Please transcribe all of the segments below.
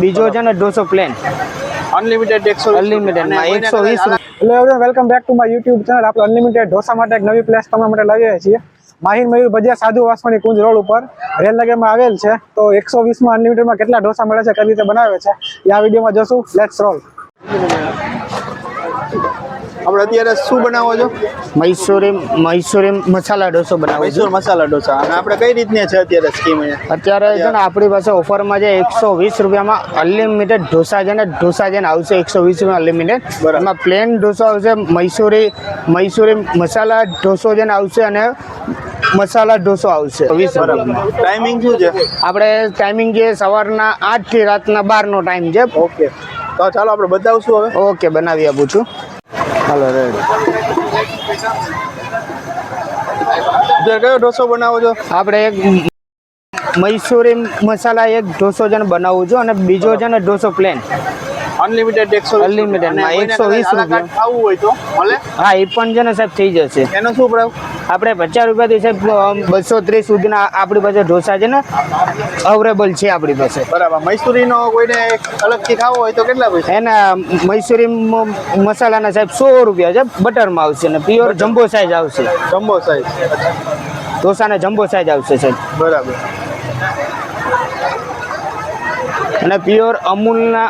બીજો છે ને ઢોસો પ્લેન અનલિમિટેડ એકસો Unlimited માં 120 hello everyone welcome back to my YouTube channel આપણે અનલિમિટેડ ઢોસા માટે એક નવી પ્લેસ તમારા માટે લાવીએ છીએ. માહિર મયુર ભજીયા સાધુ વાસવાની કુંજ રોડ ઉપર રેલ નગરમાં આવેલ છે. તો એકસો વીસમાં અનલિમિટેડમાં કેટલા ઢોસા મળે છે કઈ રીતે બનાવે છે એ આ વિડીયોમાં જોશું. લેટ્સ રોલ આપણે અત્યારે શું બનાવો છો? મૈસૂરી મૈસૂરી મસાલા ડોસો બનાવો મૈસૂર મસાલા ઢોસા અને આપણે કઈ રીતની છે અત્યારે સ્કીમ અત્યારે છે ને આપણી પાસે ઓફરમાં છે એકસો વીસ રૂપિયામાં અનલિમિટેડ ઢોસા છે ને ઢોસા છે ને આવશે એકસો વીસ રૂપિયા અનલિમિટેડ. એમાં પ્લેન ઢોસો આવશે મૈસૂરી મૈસૂરી મસાલા ઢોસો છે ને આવશે અને મસાલા ઢોસો આવશે. વીસ ટાઈમિંગ શું છે? આપણે ટાઈમિંગ છે સવારના આઠથી રાતના બારનો ટાઈમ છે. ઓકે. તો ચાલો આપણે બતાવશું હવે. ઓકે બનાવી આપું છું. હાલો રેડ કયો ઢોસો બનાવો છો? આપણે એક મૈસૂરી મસાલા એક ઢોસો જણ બનાવું છું અને બીજો છે ને ઢોસો પ્લેન અનલિમિટેડ એકસો અનલિમિટેડમાં 120 રૂપિયા. ખાવું હોય તો મળે હા એ પણ છે ને સાહેબ થઈ જશે. એનો શું પ્રાઇસ આપણે પચાસ રૂપિયાથી સાહેબ બસો ત્રીસ સુધીના આપણી પાસે ઢોસા છે ને અવેલેબલ છે આપણી પાસે. બરાબર. મૈસૂરીનો કોઈને અલગથી ખાવો હોય તો કેટલા પૈસા? એના મૈસુરી મસાલાના સાહેબ સો રૂપિયા છે બટરમાં આવશે ને પ્યોર જમ્બો સાઇઝ આવશે. જમ્બો સાઈઝ ઢોસાના જમ્બો સાઇઝ આવશે સાહેબ. બરાબર. અને પ્યોર અમૂલના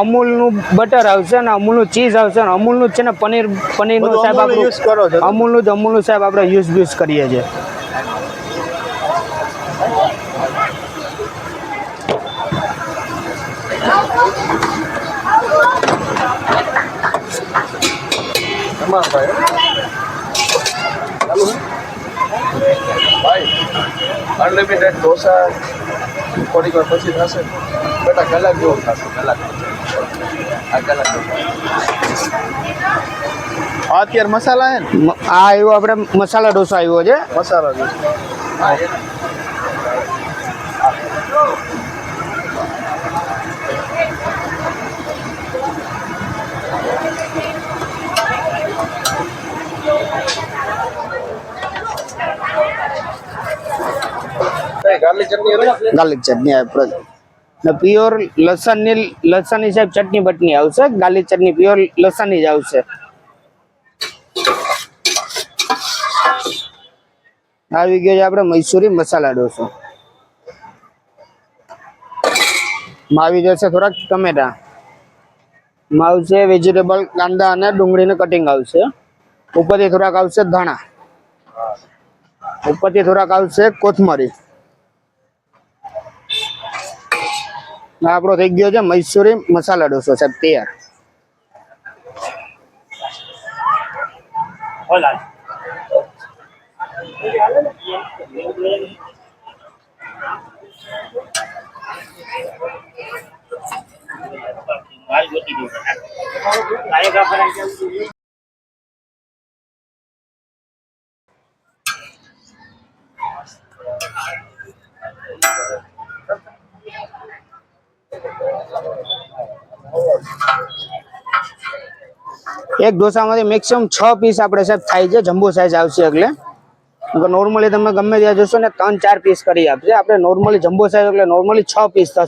અમૂલનું બટર આવશે અને અમૂલનું ચીઝ આવશે અને અમૂલનું જ છે ને પનીર પનીરનું સાહેબ આપણે યુઝ કરો છો અમૂલનું જ અમૂલનું સાહેબ આપણે યુઝ યુઝ કરીએ છીએ. અનલિમિટેડ ઢોસા. થોડીક વાર પછી થશે. બેટા કલાક જેવો થશે કલાક આ કલાક આ અત્યારે મસાલા હે ને? આ આવ્યો આપણે મસાલા ઢોસા આવ્યો છે. મસાલા ઢોસા હા ગાર્લિક ચટણી આવે ને પ્યોર લસણની લસણની સાહેબ ચટણી બટની આવશે. ગાર્લિક ચટણી પ્યોર લસણની જ આવશે. આવી ગયો છે આપણે મૈસૂરી મસાલા ડોસો. માં આવી જશે થોડાક ટમેટા. માં આવશે વેજીટેબલ કાંદા અને ડુંગળીનું કટિંગ આવશે. ઉપરથી થોડાક આવશે ધાણા. ઉપરથી થોડાક આવશે કોથમરી. આપણો થઈ ગયો છે મૈસુરી મસાલા ડોસો સાહેબ તૈયાર. એક ઢોસામાંથી મેક્સિમમ છ પીસ આપણે સાહેબ થાય છે, જમ્બો સાઈઝ આવશે એટલે. નોર્મલી તમે ગમે ત્યાં જશો ને ત્રણ ચાર પીસ કરી આપશે આપણે નોર્મલી જમ્બો સાઈઝ એટલે નોર્મલી છ પીસ થશે.